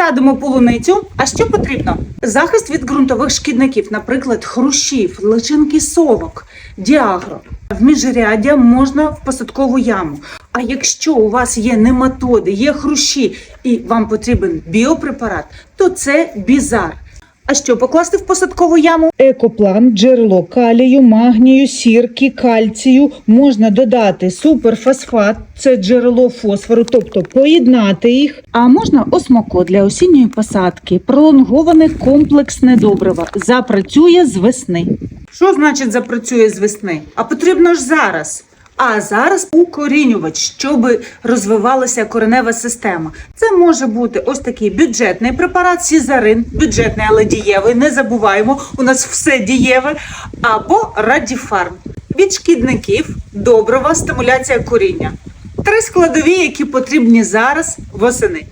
Садимо полуницю. А що потрібно? Захист від ґрунтових шкідників, наприклад, хрущів, личинки совок, діагро. В міжряддя можна в посадкову яму. А якщо у вас є нематоди, є хрущі і вам потрібен біопрепарат, то це бізар. А що покласти в посадкову яму? Екоплан, джерело калію, магнію, сірки, кальцію. Можна додати суперфосфат, це джерело фосфору, тобто поєднати їх. А можна осмоко для осінньої посадки, пролонговане комплексне добриво. Запрацює з весни. Що значить запрацює з весни? А потрібно ж зараз. А зараз укорінювач, щоб розвивалася коренева система. Це може бути ось такий бюджетний препарат Сізарин, бюджетний, але дієвий. Не забуваємо, у нас все дієве. Або Радіфарм. Від шкідників, доброва, стимуляція коріння. Три складові, які потрібні зараз восени.